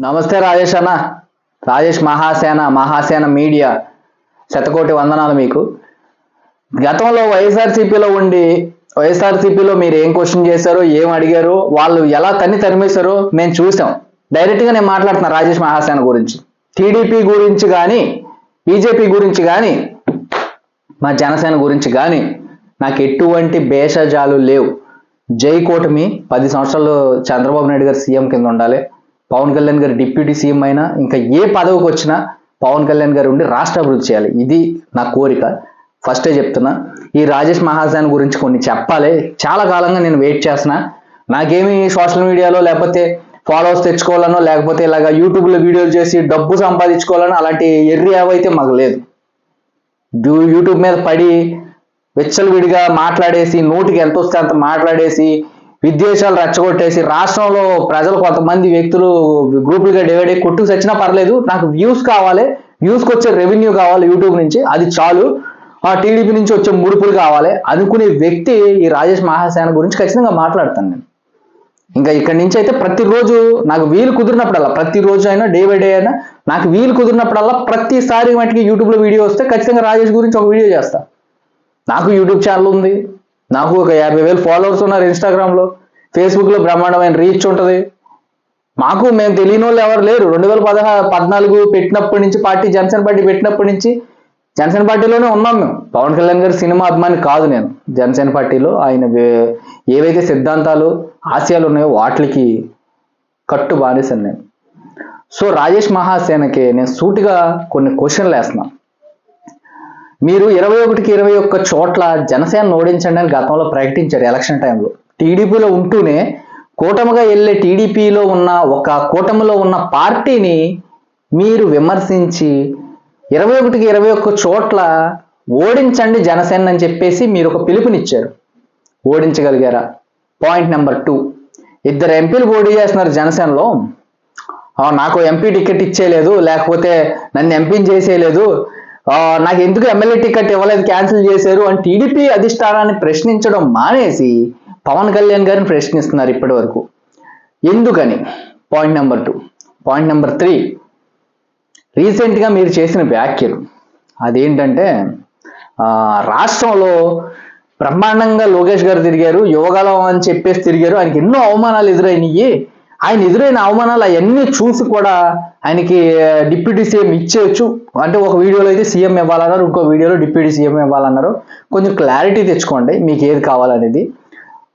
నమస్తే రాజేష్ అన్న. రాజేష్ మహాసేన మహాసేన మీడియా. శతకోటి వందనాలు మీకు. గతంలో వైఎస్ఆర్సీపీలో ఉండి వైఎస్ఆర్సీపీలో మీరు ఏం క్వశ్చన్ చేశారో ఏం అడిగారో వాళ్ళు ఎలా తన్ని తరిమేశారో మేము చూసాం. డైరెక్ట్గా నేను మాట్లాడుతున్నా రాజేష్ మహాసేన గురించి. టీడీపీ గురించి కానీ బీజేపీ గురించి కానీ మా జనసేన గురించి కానీ నాకు ఎటువంటి భేషజాలు లేవు. జై కూటమి పది సంవత్సరాలు చంద్రబాబు నాయుడు గారు సీఎం కింద ఉండాలి. పవన్ కళ్యాణ్ గారు డిప్యూటీ సీఎం అయినా ఇంకా ఏ పదవికి వచ్చినా పవన్ కళ్యాణ్ గారు ఉండి రాష్ట్ర అభివృద్ధి చేయాలి. ఇది నా కోరిక. ఫస్టే చెప్తున్నా ఈ రాజేష్ మహాజాన్ గురించి కొన్ని చెప్పాలి. చాలా కాలంగా నేను వెయిట్ చేస్తున్నా. నాకేమి సోషల్ మీడియాలో లేకపోతే ఫాలోవర్స్ తెచ్చుకోవాలనో లేకపోతే ఇలాగ యూట్యూబ్లో వీడియోలు చేసి డబ్బు సంపాదించుకోవాలనో అలాంటి ఎర్రి అయితే మాకు లేదు. యూట్యూబ్ మీద పడి విచ్చలవిడిగా మాట్లాడేసి నోటికి ఎంత వస్తే అంత మాట్లాడేసి విద్వేషాలు రెచ్చగొట్టేసి రాష్ట్రంలో ప్రజలు కొంతమంది వ్యక్తులు గ్రూపులుగా డివైడ్ అయ్యి కొట్టుకు చచ్చినా పర్లేదు నాకు వ్యూస్ కావాలి వ్యూస్కి వచ్చే రెవెన్యూ కావాలి యూట్యూబ్ నుంచి అది చాలు. ఆ టీడీపీ నుంచి వచ్చే ముడుపులు కావాలి. అనుకునే వ్యక్తి ఈ రాజేష్ మహాసేన గురించి ఖచ్చితంగా మాట్లాడతాను నేను. ఇంకా ఇక్కడి నుంచి అయితే ప్రతిరోజు నాకు వీలు కుదిరినప్పుడల్లా ప్రతిరోజు అయినా డే బై డే అయినా నాకు వీలు కుదిరినప్పుడల్లా ప్రతిసారి మటుకి యూట్యూబ్లో వీడియో వస్తే ఖచ్చితంగా రాజేష్ గురించి ఒక వీడియో చేస్తా. నాకు యూట్యూబ్ ఛానల్ ఉంది. నాకు ఒక యాభై వేలు ఫాలోవర్స్ ఉన్నారు ఇన్స్టాగ్రామ్లో ఫేస్బుక్లో బ్రహ్మాండమైన రీచ్ ఉంటుంది. మాకు మేము తెలియని వాళ్ళు ఎవరు లేరు. రెండు వేల పదహా పద్నాలుగు పెట్టినప్పటి నుంచి పార్టీ జనసేన పార్టీ పెట్టినప్పటి నుంచి జనసేన పార్టీలోనే ఉన్నాం మేము. పవన్ కళ్యాణ్ గారి సినిమా అభిమాని కాదు నేను. జనసేన పార్టీలో ఆయన ఏవైతే సిద్ధాంతాలు ఆశయాలు ఉన్నాయో వాటికి కట్టు బానిసాను నేను. సో రాజేష్ మహాసేనకి నేను సూటిగా కొన్ని క్వశ్చన్లు వేస్తున్నాను మీరు ఇరవై ఒకటికి ఇరవై ఒక్క చోట్ల జనసేన ఓడించండి అని గతంలో ప్రకటించారు ఎలక్షన్ టైంలో. టీడీపీలో ఉంటూనే కూటమిగా వెళ్ళే టీడీపీలో ఉన్న ఒక కూటమిలో ఉన్న పార్టీని మీరు విమర్శించి ఇరవై ఒకటికి ఇరవై ఒక్క చోట్ల ఓడించండి జనసేన అని చెప్పేసి మీరు ఒక పిలుపునిచ్చారు. ఓడించగలిగారా? Point number two. ఇద్దరు ఎంపీలు పోటీ చేస్తున్నారు జనసేనలో. నాకు ఎంపీ టికెట్ ఇచ్చేయలేదు లేకపోతే నన్ను ఎంపీని చేసేయలేదు నాకు ఎందుకు ఎమ్మెల్యే టికెట్ ఇవ్వలేదు క్యాన్సిల్ చేశారు అని టీడీపీ అధిష్టానాన్ని ప్రశ్నించడం మానేసి పవన్ కళ్యాణ్ గారిని ప్రశ్నిస్తున్నారు ఇప్పటి వరకు ఎందుకని? Point number two point number three రీసెంట్గా మీరు చేసిన వ్యాఖ్యలు. అదేంటంటే రాష్ట్రంలో బ్రహ్మాండంగా లోకేష్ గారు తిరిగారు యోగాలం అని చెప్పేసి తిరిగారు ఆయనకి ఎన్నో అవమానాలు ఎదురైనవి ఆయన ఎదురైన అవమానాలు అవన్నీ చూసి కూడా ఆయనకి డిప్యూటీ సీఎం ఇచ్చేయచ్చు. అంటే ఒక వీడియోలో అయితే సీఎం ఇవ్వాలన్నారు ఇంకో వీడియోలో డిప్యూటీ సీఎం ఇవ్వాలన్నారు. కొంచెం క్లారిటీ తెచ్చుకోండి మీకు ఏది కావాలనేది.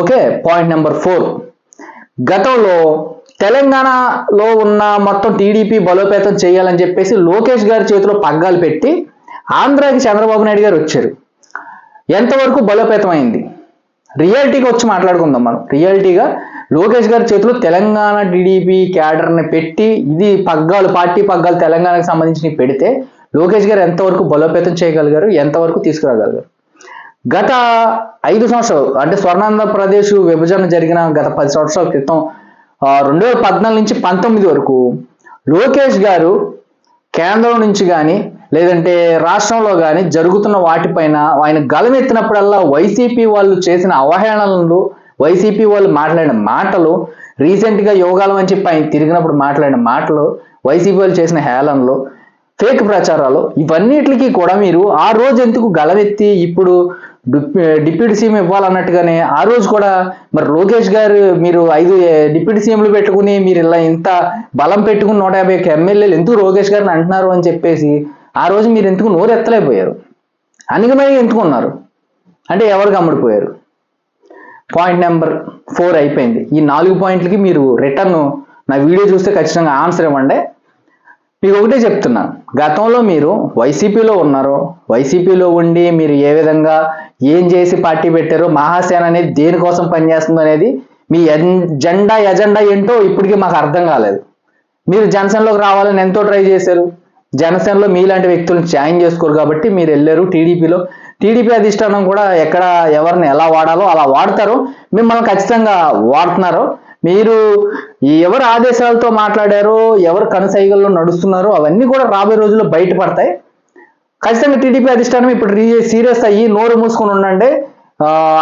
Okay point number four. గతంలో తెలంగాణలో ఉన్న మొత్తం టీడీపీ బలోపేతం చేయాలని చెప్పేసి లోకేష్ గారి చేతిలో పగ్గాలు పెట్టి ఆంధ్రాకి చంద్రబాబు నాయుడు గారు వచ్చారు. ఎంతవరకు బలోపేతం అయింది? రియాలిటీగా వచ్చి మాట్లాడుకుందాం మనం. రియాలిటీగా లోకేష్ గారి చేతిలో తెలంగాణ టీడీపీ క్యాడర్ని పెట్టి ఇది పగ్గాలు పార్టీ పగ్గాలు తెలంగాణకు సంబంధించినవి పెడితే లోకేష్ గారు ఎంతవరకు బలోపేతం చేయగలిగారు ఎంతవరకు తీసుకురాగలిగారు? గత ఐదు సంవత్సరాలు అంటే స్వర్ణాంధ్రప్రదేశ్ విభజన జరిగిన గత పది సంవత్సరాల క్రితం రెండు వేల పద్నాలుగు నుంచి పంతొమ్మిది వరకు లోకేష్ గారు కేంద్రం నుంచి కానీ లేదంటే రాష్ట్రంలో కానీ జరుగుతున్న వాటిపైన ఆయన గలమెత్తినప్పుడల్లా వైసీపీ వాళ్ళు చేసిన అవహేళనలు వైసీపీ వాళ్ళు మాట్లాడిన మాటలు రీసెంట్గా యోగాలం అని చెప్పి ఆయన తిరిగినప్పుడు మాట్లాడిన మాటలు వైసీపీ వాళ్ళు చేసిన హేళనలు ఫేక్ ప్రచారాలు ఇవన్నిటికీ కూడా మీరు ఆ రోజు ఎందుకు గలవెత్తి ఇప్పుడు డిప్యూటీ సీఎం ఇవ్వాలన్నట్టుగానే ఆ రోజు కూడా మరి లోకేష్ గారు మీరు ఐదు డిప్యూటీ సీఎంలు పెట్టుకుని మీరు ఇలా ఇంత బలం పెట్టుకుని నూట యాభై ఒక్క ఎమ్మెల్యేలు ఎందుకు లోకేష్ గారిని అంటున్నారు అని చెప్పేసి ఆ రోజు మీరు ఎందుకు నోరు ఎత్తలేకపోయారు అనిగమై ఎందుకున్నారు అంటే ఎవరు గమ్ముడిపోయారు? పాయింట్ నెంబర్ ఫోర్ అయిపోయింది. ఈ నాలుగు పాయింట్లకి మీరు రిటర్న్ నా వీడియో చూస్తే ఖచ్చితంగా ఆన్సర్ ఇవ్వండి. మీకు ఒకటే చెప్తున్నా. గతంలో మీరు వైసీపీలో ఉన్నారు వైసీపీలో ఉండి మీరు ఏ విధంగా ఏం చేసి పార్టీ పెట్టారో మహాసేన అనేది దేనికోసం పనిచేస్తుందో అనేది మీ ఎన్- జెండా ఎజెండా ఏంటో ఇప్పటికీ మాకు అర్థం కాలేదు. మీరు జనసేనలోకి రావాలని ఎంతో ట్రై చేశారు. జనసేనలో మీలాంటి వ్యక్తులను జాయిన్ చేసుకోరు కాబట్టి మీరు వెళ్ళారు టీడీపీలో టీడీపీ అధిష్టానం కూడా ఎక్కడ ఎవరిని ఎలా వాడాలో అలా వాడతారు. మిమ్మల్ని ఖచ్చితంగా వాడుతున్నారు. మీరు ఎవరు ఆదేశాలతో మాట్లాడారో ఎవరు కనుసైగల్లో నడుస్తున్నారో అవన్నీ కూడా రాబోయే రోజుల్లో బయటపడతాయి. ఖచ్చితంగా టీడీపీ అధిష్టానం ఇప్పుడు సీరియస్ అయ్యి నోరు మూసుకొని ఉండండి.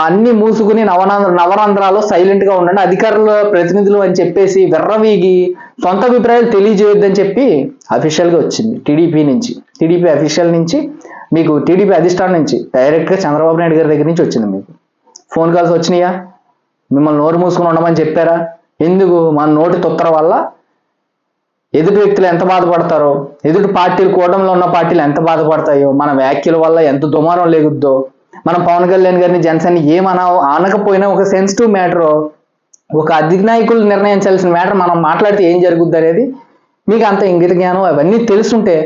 అన్ని మూసుకుని నవనాంధ్ర నవరంధ్రాలు సైలెంట్గా ఉండండి. అధికారుల ప్రతినిధులు అని చెప్పేసి వెర్రవీగి సొంత అభిప్రాయాలు తెలియజేయొద్దని చెప్పి అఫీషియల్గా వచ్చింది టీడీపీ నుంచి. టీడీపీ అఫీషియల్ నుంచి మీకు టీడీపీ అధిష్టానం నుంచి డైరెక్ట్గా చంద్రబాబు నాయుడు గారి దగ్గర నుంచి వచ్చింది మీకు. ఫోన్ కాల్స్ వచ్చినాయా? మిమ్మల్ని నోరు మూసుకుని ఉండమని చెప్పారా? ఎందుకు మన నోటి తొత్తర వల్ల ఎదుటి వ్యక్తులు ఎంత బాధపడతారో ఎదుటి పార్టీలు కూటమిలో ఉన్న పార్టీలు ఎంత బాధపడతాయో మన వ్యాఖ్యల వల్ల ఎంత దుమారం లేగుద్దో మనం పవన్ కళ్యాణ్ గారిని జనసేన ఏమనా అనకపోయినా ఒక సెన్సిటివ్ మ్యాటర్ ఒక అధినాయకులు నిర్ణయించాల్సిన మ్యాటర్ మనం మాట్లాడితే ఏం జరుగుద్ది అనేది మీకు అంత ఇంగిత జ్ఞానం అవన్నీ తెలుసుంటే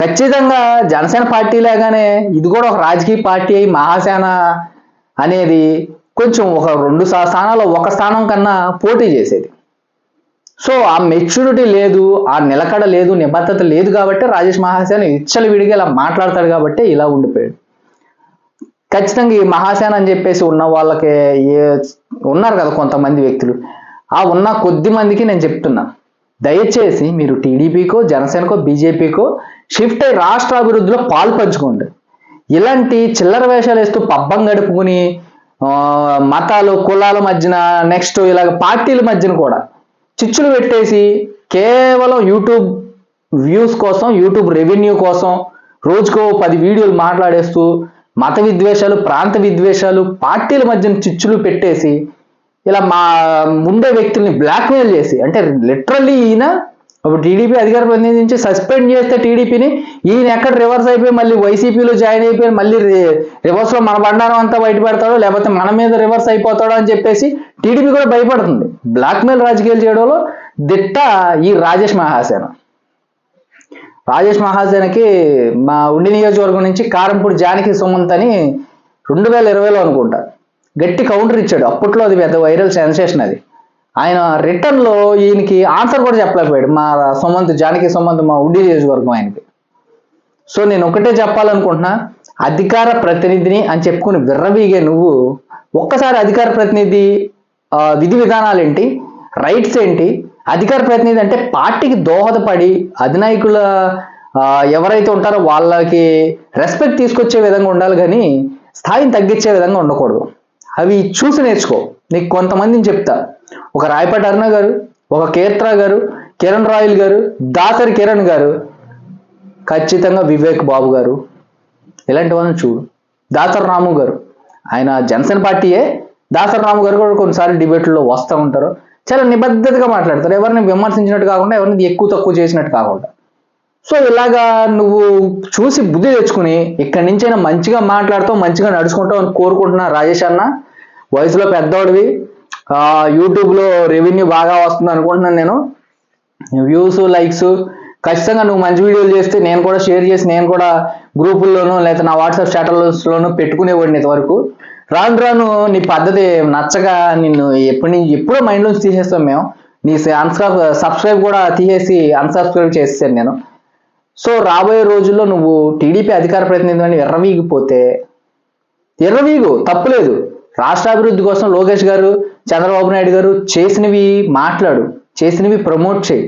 ఖచ్చితంగా జనసేన పార్టీ లాగానే ఇది కూడా ఒక రాజకీయ పార్టీ అయి మహాసేన అనేది కొంచెం ఒక రెండు స్థానాల్లో ఒక స్థానం కన్నా పోటీ చేసేది. సో ఆ మెచ్యూరిటీ లేదు ఆ నిలకడ లేదు నిబద్ధత లేదు కాబట్టి రాజేష్ మహాసేన ఇచ్చలు విడిగా ఇలా మాట్లాడతాడు కాబట్టి ఇలా ఉండిపోయాడు. ఖచ్చితంగా ఈ మహాసేన అని చెప్పేసి ఉన్న వాళ్ళకి ఏ ఉన్నారు కదా కొంతమంది వ్యక్తులు. ఆ ఉన్న కొద్ది మందికి నేను చెప్తున్నా. దయచేసి మీరు టీడీపీకో జనసేనకో బీజేపీకో షిఫ్ట్ అయ్యి రాష్ట్ర అభివృద్ధిలో పాలు పంచుకోండి. ఇలాంటి చిల్లర వేషాలు వేస్తూ పబ్బం గడుపుకుని మతాలు కులాల మధ్యన నెక్స్ట్ ఇలాగ పార్టీల మధ్యన కూడా చిచ్చులు పెట్టేసి కేవలం యూట్యూబ్ వ్యూస్ కోసం యూట్యూబ్ రెవెన్యూ కోసం రోజుకో పది వీడియోలు మాట్లాడేస్తూ మత విద్వేషాలు ప్రాంత విద్వేషాలు పార్టీల మధ్యన చిచ్చులు పెట్టేసి ఇలా మా ముందే వ్యక్తుల్ని బ్లాక్మెయిల్ చేసి అంటే లిటరల్లీ ఈయన అప్పుడు టీడీపీ అధికార ప్రతినిధించి సస్పెండ్ చేస్తే టీడీపీని ఈయన ఎక్కడ రివర్స్ అయిపోయి మళ్ళీ వైసీపీలో జాయిన్ అయిపోయి మళ్ళీ రివర్స్లో మన బండారం అంతా బయట పెడతాడో లేకపోతే మన మీద రివర్స్ అయిపోతాడో అని చెప్పేసి టీడీపీ కూడా భయపడుతుంది. బ్లాక్మెయిల్ రాజకీయాలు చేయడంలో దిట్ట ఈ రాజేష్ మహాసేన. రాజేష్ మహాసేనకి మా ఉండి నియోజకవర్గం నుంచి కారంపూడి జానకి సుమంత్ అని రెండు వేల ఇరవైలో అనుకుంటా. గట్టి కౌంటర్ ఇచ్చాడు. అప్పట్లో అది పెద్ద వైరల్ సెన్సేషన్ అది. ఆయన రిటర్న్లో ఈయనకి ఆన్సర్ కూడా చెప్పలేకపోయాడు. మా సుమంత్ జానకి సుమంత్ మా ఉండి నియోజకవర్గం ఆయనకి. సో నేను ఒకటే చెప్పాలనుకుంటున్నా అధికార ప్రతినిధిని అని చెప్పుకుని విర్రవీగే నువ్వు. ఒక్కసారి అధికార ప్రతినిధి విధి విధానాలు ఏంటి? రైట్స్ ఏంటి? అధికార ప్రతినిధి అంటే పార్టీకి దోహదపడి అధినాయకుల ఎవరైతే ఉంటారో వాళ్ళకి రెస్పెక్ట్ తీసుకొచ్చే విధంగా ఉండాలి కానీ స్థాయిని తగ్గించే విధంగా ఉండకూడదు. అవి చూసి నేర్చుకో. నీకు కొంతమందిని చెప్తా. ఒక రాయపాటి అరుణ గారు ఒక కేత్రా గారు కిరణ్ రాయల్ గారు దాసరి కిరణ్ గారు ఖచ్చితంగా వివేక్ బాబు గారు. ఇలాంటి వాళ్ళని చూడు. దాసరి రాము గారు. ఆయన జనసేన పార్టీయే. దాసరి రాము గారు కూడా కొన్నిసార్లు డిబేట్లో వస్తూ ఉంటారు. చాలా నిబద్ధతగా మాట్లాడతారు. ఎవరిని విమర్శించినట్టు కాకుండా ఎవరిని ఎక్కువ తక్కువ చేసినట్టు కాకుండా. సో ఇలాగా నువ్వు చూసి బుద్ధి తెచ్చుకుని ఇక్కడి నుంచైనా మంచిగా మాట్లాడుతావు మంచిగా నడుచుకుంటావు అని కోరుకుంటున్నా రాజేష్ అన్న. వయసులో పెద్దవాడివి. యూట్యూబ్లో రెవెన్యూ బాగా వస్తుంది అనుకుంటున్నాను నేను. వ్యూస్ లైక్స్ ఖచ్చితంగా నువ్వు మంచి వీడియోలు చేస్తే నేను కూడా షేర్ చేసి నేను కూడా గ్రూపుల్లోనూ లేదా నా వాట్సాప్ స్టేటస్లోనూ పెట్టుకునేవాడిని ఇంతవరకు. రాను రాను నీ పద్ధతి నచ్చగా నిన్ను ఎప్పటి నుంచి ఎప్పుడో మైండ్లోంచి తీసేస్తాం మేము. నీ అన్సబ్ సబ్స్క్రైబ్ కూడా తీసేసి అన్సబ్స్క్రైబ్ చేసేసాను నేను. సో రాబోయే రోజుల్లో నువ్వు టీడీపీ అధికార ప్రతినిధి అని ఎర్రవీగిపోతే ఎర్రవీగు తప్పులేదు. రాష్ట్రాభివృద్ధి కోసం లోకేష్ గారు చంద్రబాబు నాయుడు గారు చేసినవి మాట్లాడు చేసినవి ప్రమోట్ చేయి.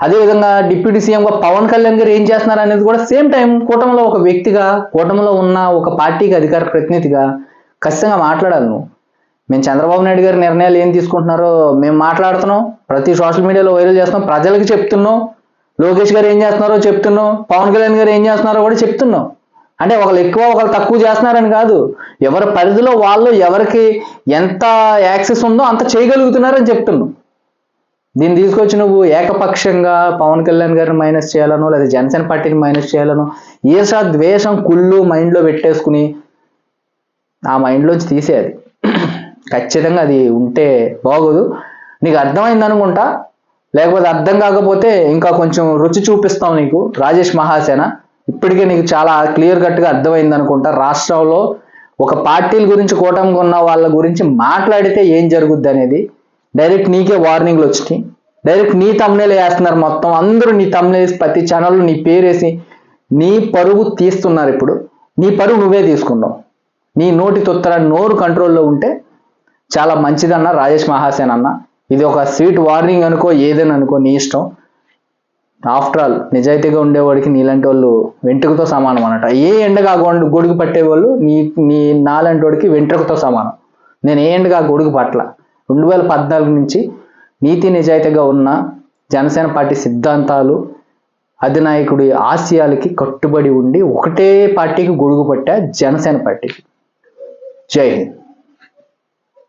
అదేవిధంగా డిప్యూటీ సీఎంగా పవన్ కళ్యాణ్ గారు ఏం చేస్తున్నారు అనేది కూడా సేమ్ టైం కూటమిలో ఒక వ్యక్తిగా కూటమిలో ఉన్న ఒక పార్టీకి అధికార ప్రతినిధిగా ఖచ్చితంగా మాట్లాడాలి నువ్వు. మేము చంద్రబాబు నాయుడు గారి నిర్ణయాలు ఏం తీసుకుంటున్నారో మేము మాట్లాడుతున్నాం ప్రతి సోషల్ మీడియాలో వైరల్ చేస్తున్నాం ప్రజలకు చెప్తున్నాం లోకేష్ గారు ఏం చేస్తున్నారో చెప్తున్నాం పవన్ కళ్యాణ్ గారు ఏం చేస్తున్నారో కూడా చెప్తున్నాం. అంటే ఒకళ్ళు ఎక్కువ ఒకళ్ళు తక్కువ చేస్తున్నారని కాదు. ఎవరి పరిధిలో వాళ్ళు ఎవరికి ఎంత యాక్సెస్ ఉందో అంత చేయగలుగుతున్నారని చెప్తున్నాం. దీన్ని తీసుకొచ్చి నువ్వు ఏకపక్షంగా పవన్ కళ్యాణ్ గారిని మైనస్ చేయాలనో లేదా జనసేన పార్టీని మైనస్ చేయాలనో ఈర్ష ద్వేషం కుళ్ళు మైండ్లో పెట్టేసుకుని ఆ మైండ్లోంచి తీసేయాలి ఖచ్చితంగా అది ఉంటే బాగోదు. నీకు అర్థమైంది అనుకుంటా? లేకపోతే అర్థం కాకపోతే ఇంకా కొంచెం రుచి చూపిస్తాం నీకు. రాజేష్ మహాసేన ఇప్పటికే నీకు చాలా క్లియర్ కట్గా అర్థమైంది అనుకుంటా. రాష్ట్రంలో ఒక పార్టీల గురించి కూటమికి ఉన్న వాళ్ళ గురించి మాట్లాడితే ఏం జరుగుద్ది అనేది. డైరెక్ట్ నీకే వార్నింగ్లు వచ్చినాయి. డైరెక్ట్ నీ తమ్నేలు వేస్తున్నారు మొత్తం. అందరూ నీ తమ్నేసి ప్రతి ఛానల్లో నీ పేరేసి నీ పరువు తీస్తున్నారు ఇప్పుడు. నీ పరువు నువ్వే తీసుకున్నావు. నీ నోటి తొత్తర నోరు కంట్రోల్లో ఉంటే చాలా మంచిదన్న రాజేష్ మహాసేన్ అన్న. ఇది ఒక స్వీట్ వార్నింగ్ అనుకో ఏదైనా అనుకో నీ ఇష్టం. ఆఫ్టర్ ఆల్ నిజాయితీగా ఉండేవాడికి నీలాంటి వాళ్ళు వెంట్రుకతో సమానం అనట ఏ ఎండగా గొడుగు పట్టేవాళ్ళు నీ నీ నాలాంటి వాడికి వెంట్రుకతో సమానం. నేను ఏ ఎండగా గొడుగు పట్ల రెండు వేల పద్నాలుగు నుంచి నీతి నిజాయితీగా ఉన్న జనసేన పార్టీ సిద్ధాంతాలు అధినాయకుడి ఆశయాలకి కట్టుబడి ఉండి ఒకటే పార్టీకి గొడుగు పట్టా జనసేన పార్టీకి. జై హింద్.